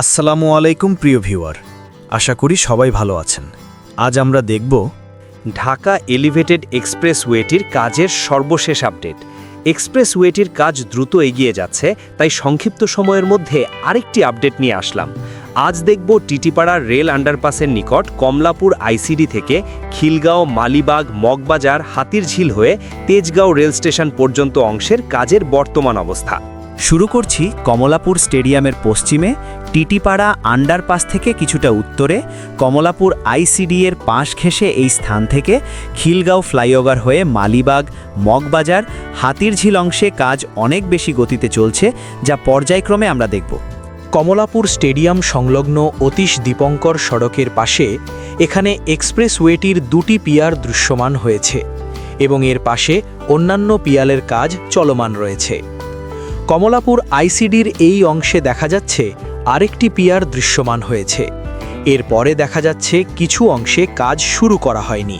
আসসালামু আলাইকুম, প্রিয় ভিউয়ার। আশা করি সবাই ভালো আছেন। আজ আমরা দেখব ঢাকা এলিভেটেড এক্সপ্রেস এক্সপ্রেসওয়েটির কাজের সর্বশেষ আপডেট। এক্সপ্রেসওয়েটির কাজ দ্রুত এগিয়ে যাচ্ছে, তাই সংক্ষিপ্ত সময়ের মধ্যে আরেকটি আপডেট নিয়ে আসলাম। আজ দেখব টিটিপাড়া রেল আন্ডারপাসের নিকট কমলাপুর আইসিডি থেকে খিলগাঁও, মালিবাগ, মগবাজার হাতিরঝিল হয়ে তেজগাঁও রেল স্টেশন পর্যন্ত অংশের কাজের বর্তমান অবস্থা। শুরু করছি কমলাপুর স্টেডিয়ামের পশ্চিমে, টিটিপাড়া আন্ডারপাস থেকে কিছুটা উত্তরে, কমলাপুর আইসিডি এর পাশ ঘেঁষে এই স্থান থেকে খিলগাঁও ফ্লাইওভার হয়ে মালিবাগ, মগবাজার, হাতিরঝিল অংশে কাজ অনেক বেশি গতিতে চলছে, যা পর্যায়ক্রমে আমরা দেখব। কমলাপুর স্টেডিয়াম সংলগ্ন অতীশ দীপঙ্কর সড়কের পাশে এখানে এক্সপ্রেসওয়েটির দুটি পিয়ার দৃশ্যমান হয়েছে এবং এর পাশে অন্যান্য পিয়ালের কাজ চলমান রয়েছে। কমলাপুর আইসিডির এই অংশে দেখা যাচ্ছে আরেকটি পিয়ার দৃশ্যমান হয়েছে। এরপরে দেখা যাচ্ছে কিছু অংশে কাজ শুরু করা হয়নি।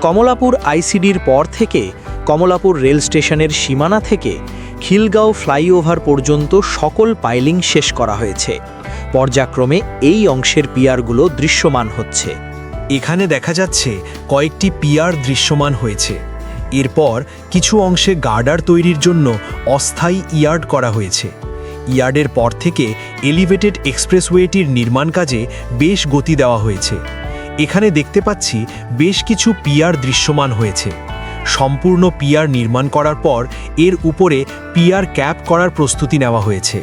কমলাপুর আইসিডির পর থেকে কমলাপুর রেল স্টেশনের সীমানা থেকে খিলগাঁও ফ্লাইওভার পর্যন্ত সকল পাইলিং শেষ করা হয়েছে। পর্যায়ক্রমে এই অংশের পিয়ারগুলো দৃশ্যমান হচ্ছে। এখানে দেখা যাচ্ছে কয়েকটি পিয়ার দৃশ্যমান হয়েছে। এরপর কিছু অংশে গার্ডার তৈরির জন্য অস্থায়ী ইয়ার্ড করা হয়েছে। ইয়ার্ডের পর থেকে এলিভেটেড এক্সপ্রেসওয়েটির নির্মাণ কাজে বেশ গতি দেওয়া হয়েছে। এখানে দেখতে পাচ্ছি বেশ কিছু পিয়ার দৃশ্যমান হয়েছে। সম্পূর্ণ পিয়ার নির্মাণ করার পর এর উপরে পিয়ার ক্যাপ করার প্রস্তুতি নেওয়া হয়েছে।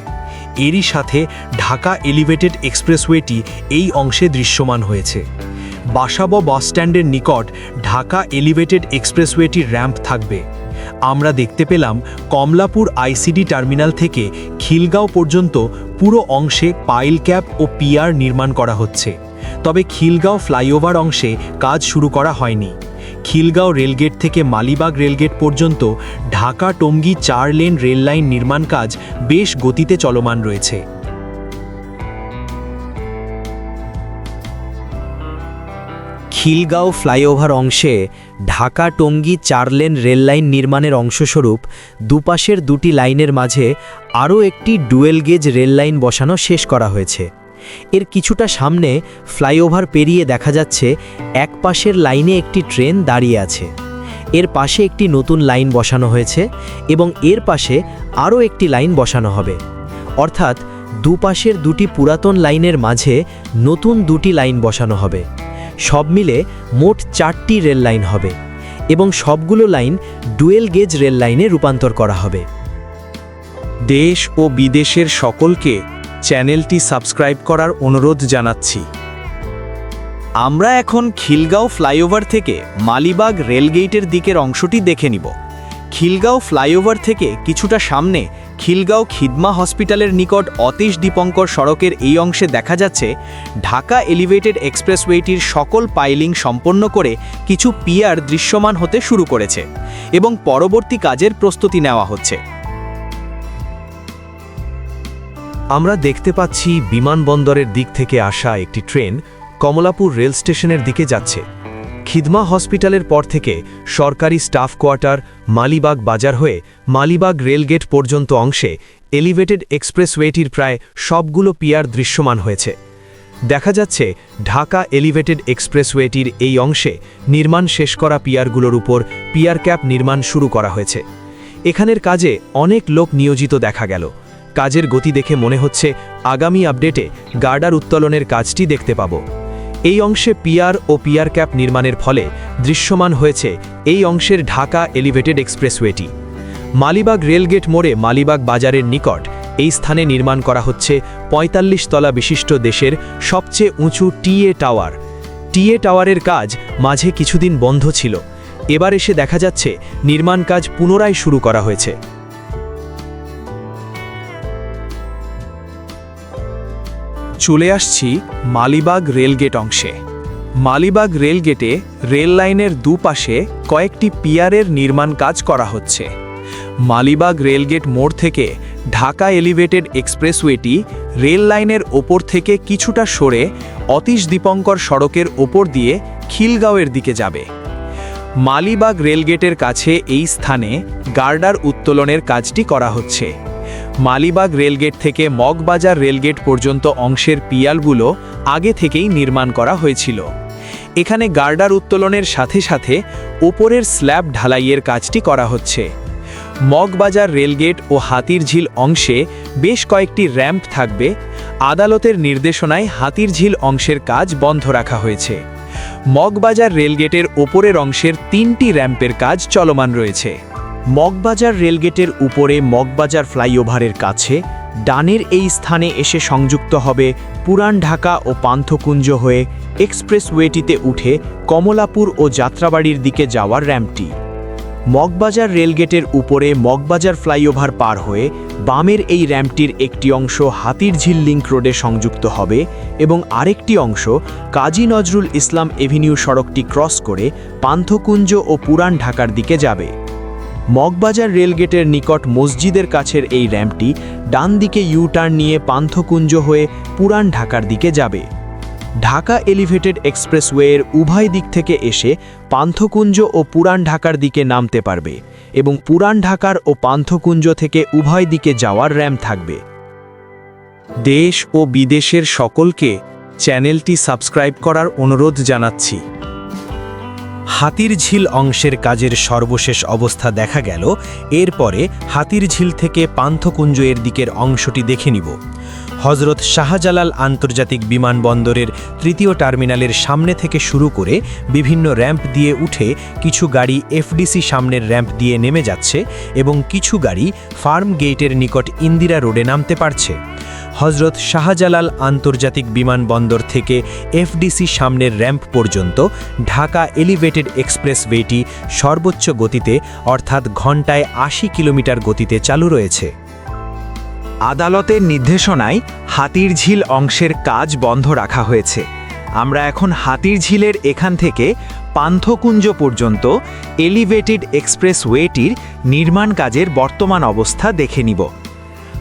এরই সাথে ঢাকা এলিভেটেড এক্সপ্রেসওয়েটি এই অংশে দৃশ্যমান হয়েছে। বাসাবো বাসস্ট্যান্ডের নিকট ঢাকা এলিভেটেড এক্সপ্রেসওয়েটির র্যাম্প থাকবে। আমরা দেখতে পেলাম কমলাপুর আইসিডি টার্মিনাল থেকে খিলগাঁও পর্যন্ত পুরো অংশে পাইল ক্যাপ ও পিয়ার নির্মাণ করা হচ্ছে। তবে খিলগাঁও ফ্লাইওভার অংশে কাজ শুরু করা হয়নি। খিলগাঁও রেলগেট থেকে মালিবাগ রেলগেট পর্যন্ত ঢাকা টঙ্গী চার লেন রেললাইন নির্মাণ কাজ বেশ গতিতে চলমান রয়েছে। খিলগাঁও ফ্লাইওভার অংশে ঢাকা টঙ্গী চার লেন রেললাইন নির্মাণের অংশস্বরূপ দুপাশের দুটি লাইনের মাঝে আরও একটি ডুয়েল গেজ রেললাইন বসানো শেষ করা হয়েছে। এর কিছুটা সামনে ফ্লাইওভার পেরিয়ে দেখা যাচ্ছে এক পাশের লাইনে একটি ট্রেন দাঁড়িয়ে আছে। এর পাশে একটি নতুন লাইন বসানো হয়েছে এবং এর পাশে আরও একটি লাইন বসানো হবে। অর্থাৎ দুপাশের দুটি পুরাতন লাইনের মাঝে নতুন দুটি লাইন বসানো হবে। সব মিলে মোট চারটি রেল লাইন হবে এবং সবগুলো লাইন ডুয়েল গেজ রেল লাইনে রূপান্তর করা হবে। দেশ ও বিদেশের সকলকে চ্যানেলটি সাবস্ক্রাইব করার অনুরোধ জানাচ্ছি। আমরা এখন খিলগাঁও ফ্লাইওভার থেকে মালিবাগ রেলগেটের দিকের অংশটি দেখে নিব। খিলগাঁও ফ্লাইওভার থেকে কিছুটা সামনে খিলগাঁও খিদমা হসপিটালের নিকট অতীশ দীপঙ্কর সড়কের এই অংশে দেখা যাচ্ছে ঢাকা এলিভেটেড এক্সপ্রেসওয়েটির সকল পাইলিং সম্পন্ন করে কিছু পিয়ার দৃশ্যমান হতে শুরু করেছে এবং পরবর্তী কাজের প্রস্তুতি নেওয়া হচ্ছে। আমরা দেখতে পাচ্ছি বিমানবন্দরের দিক থেকে আসা একটি ট্রেন কমলাপুর রেল স্টেশনের দিকে যাচ্ছে। খিদমা হসপিটালের পর থেকে সরকারি স্টাফ কোয়ার্টার, মালিবাগ বাজার হয়ে মালিবাগ রেলগেট পর্যন্ত অংশে এলিভেটেড এক্সপ্রেসওয়েটির প্রায় সবগুলো পিয়ার দৃশ্যমান হয়েছে। দেখা যাচ্ছে ঢাকা এলিভেটেড এক্সপ্রেসওয়েটির এই অংশে নির্মাণ শেষ করা পিয়ারগুলোর উপর পিয়ার ক্যাপ নির্মাণ শুরু করা হয়েছে। এখানের কাজে অনেক লোক নিয়োজিত দেখা গেল। কাজের গতি দেখে মনে হচ্ছে আগামী আপডেটে গার্ডার উত্তোলনের কাজটি দেখতে পাব। এই অংশে পিয়ার ও পিয়ার ক্যাপ নির্মাণের ফলে দৃশ্যমান হয়েছে এই অংশের ঢাকা এলিভেটেড এক্সপ্রেসওয়েটি। মালিবাগ রেলগেট মোড়ে মালিবাগ বাজারের নিকট এই স্থানে নির্মাণ করা হচ্ছে ৪৫ তলা বিশিষ্ট দেশের সবচেয়ে উঁচু টিএ টাওয়ার। টিএ টাওয়ারের কাজ মাঝে কিছুদিন বন্ধ ছিল। এবার এসে দেখা যাচ্ছে, নির্মাণ কাজ পুনরায় শুরু করা হয়েছে। চলে আসছি মালিবাগ রেলগেট অংশে। মালিবাগ রেলগেটে রেল লাইনের দুপাশে কয়েকটি পিয়ারের নির্মাণ কাজ করা হচ্ছে। মালিবাগ রেলগেট মোড় থেকে ঢাকা এলিভেটেড এক্সপ্রেসওয়েটি রেল লাইনের ওপর থেকে কিছুটা সরে অতীশ দীপঙ্কর সড়কের ওপর দিয়ে খিলগাঁওয়ের দিকে যাবে। মালিবাগ রেলগেটের কাছে এই স্থানে গার্ডার উত্তোলনের কাজটি করা হচ্ছে। মালিবাগ রেলগেট থেকে মগবাজার রেলগেট পর্যন্ত অংশের পিয়ালগুলো আগে থেকেই নির্মাণ করা হয়েছিল। এখানে গার্ডার উত্তোলনের সাথে সাথে ওপরের স্ল্যাব ঢালাইয়ের কাজটি করা হচ্ছে। মগবাজার রেলগেট ও হাতিরঝিল অংশে বেশ কয়েকটি র্যাম্প থাকবে। আদালতের নির্দেশনায় হাতিরঝিল অংশের কাজ বন্ধ রাখা হয়েছে। মগবাজার রেলগেটের ওপরের অংশের তিনটি র্যাম্পের কাজ চলমান রয়েছে। মগবাজার রেলগেটের উপরে মগবাজার ফ্লাইওভারের কাছে ডানের এই স্থানে এসে সংযুক্ত হবে পুরান ঢাকা ও পান্থকুঞ্জ হয়ে এক্সপ্রেসওয়েটিতে উঠে কমলাপুর ও যাত্রাবাড়ির দিকে যাওয়ার র্যাম্পটি মগবাজার রেলগেটের উপরে মগবাজার ফ্লাইওভার পার হয়ে বামের এই র্যাম্পটির একটি অংশ হাতিরঝিল লিংক রোডে সংযুক্ত হবে এবং আরেকটি অংশ কাজী নজরুল ইসলাম এভিনিউ সড়কটি ক্রস করে পান্থকুঞ্জ ও পুরান ঢাকার দিকে যাবে। মগবাজার রেলগেটের নিকট মসজিদের কাছের এই র্যাম্পটি ডান দিকে ইউ টার্ন নিয়ে পান্থকুঞ্জ হয়ে পুরান ঢাকার দিকে যাবে। ঢাকা এলিভেটেড এক্সপ্রেসওয়ের উভয় দিক থেকে এসে পান্থকুঞ্জ ও পুরান ঢাকার দিকে নামতে পারবে এবং পুরান ঢাকার ও পান্থকুঞ্জ থেকে উভয় দিকে যাওয়ার র্যাম্প থাকবে। দেশ ও বিদেশের সকলকে চ্যানেলটি সাবস্ক্রাইব করার অনুরোধ জানাচ্ছি। হাতিরঝিল অংশের কাজের সর্বশেষ অবস্থা দেখা গেল, এরপরে হাতির ঝিল থেকে পান্থকুঞ্জ এর দিকের অংশটি দেখে নিব। হজরত শাহজালাল আন্তর্জাতিক বিমানবন্দরের তৃতীয় টার্মিনালের সামনে থেকে শুরু করে বিভিন্ন র্যাম্প দিয়ে উঠে কিছু গাড়ি এফডিসি সামনের র্যাম্প দিয়ে নেমে যাচ্ছে এবং কিছু গাড়ি ফার্ম গেটের নিকট ইন্দিরা রোডে নামতে পারছে। হজরত শাহজালাল আন্তর্জাতিক বিমানবন্দর থেকে এফডিসি সামনের র্যাম্প পর্যন্ত ঢাকা এলিভেটেড এক্সপ্রেস এক্সপ্রেসওয়েটি সর্বোচ্চ গতিতে, অর্থাৎ ঘন্টায় আশি কিলোমিটার গতিতে চালু রয়েছে। আদালতের নির্দেশনায় হাতিরঝিল অংশের কাজ বন্ধ রাখা হয়েছে। আমরা এখন হাতিরঝিলের এখান থেকে পান্থকুঞ্জ পর্যন্ত এলিভেটেড এক্সপ্রেসওয়েটির নির্মাণ কাজের বর্তমান অবস্থা দেখে নিব।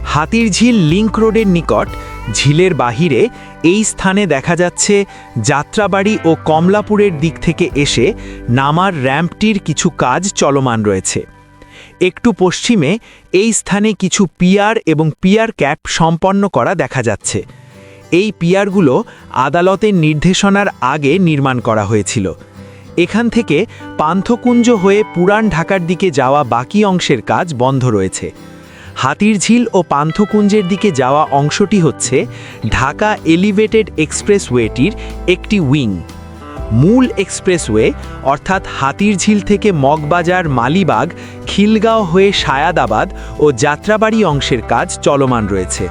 হাতিরঝিল লিঙ্ক রোডের নিকট ঝিলের বাহিরে এই স্থানে দেখা যাচ্ছে যাত্রাবাড়ি ও কমলাপুরের দিক থেকে এসে নামার র্যাম্পটির কিছু কাজ চলমান রয়েছে। একটু পশ্চিমে এই স্থানে কিছু পিয়ার এবং পিয়ার ক্যাপ সম্পন্ন করা দেখা যাচ্ছে। এই পিয়ারগুলো আদালতের নির্দেশনার আগে নির্মাণ করা হয়েছিল। এখান থেকে পান্থকুঞ্জ হয়ে পুরান ঢাকার দিকে যাওয়া বাকি অংশের কাজ বন্ধ রয়েছে। হাতিরঝিল ও পান্থকুঞ্জের দিকে যাওয়া অংশটি হচ্ছে ঢাকা এলিভেটেড এক্সপ্রেসওয়েটির একটি উইং। মূল এক্সপ্রেসওয়ে, অর্থাৎ হাতিরঝিল থেকে মগবাজার, মালিবাগ, খিলগাঁও হয়ে সায়াদাবাদ ও যাত্রাবাড়ি অংশের কাজ চলমান রয়েছে।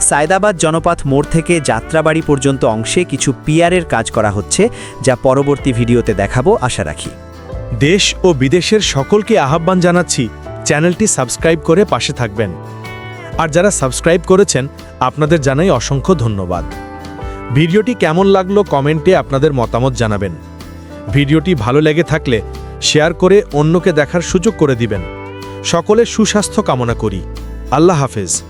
সায়দাবাদ জনপথ মোড় থেকে যাত্রাবাড়ি পর্যন্ত অংশে কিছু পিয়ারের কাজ করা হচ্ছে, যা পরবর্তী ভিডিওতে দেখাবো, আশা রাখি। দেশ ও বিদেশের সকলকে আহ্বান জানাচ্ছি, চ্যানেলটি সাবস্ক্রাইব করে পাশে থাকবেন। আর যারা সাবস্ক্রাইব করেছেন, আপনাদের জানাই অসংখ্য ধন্যবাদ। ভিডিওটি কেমন লাগল কমেন্টে আপনাদের মতামত জানাবেন। ভিডিওটি ভালো লেগে থাকলে শেয়ার করে অন্যকে দেখার সুযোগ করে দিবেন। সকলে সুস্বাস্থ্য কামনা করি। আল্লাহ হাফেজ।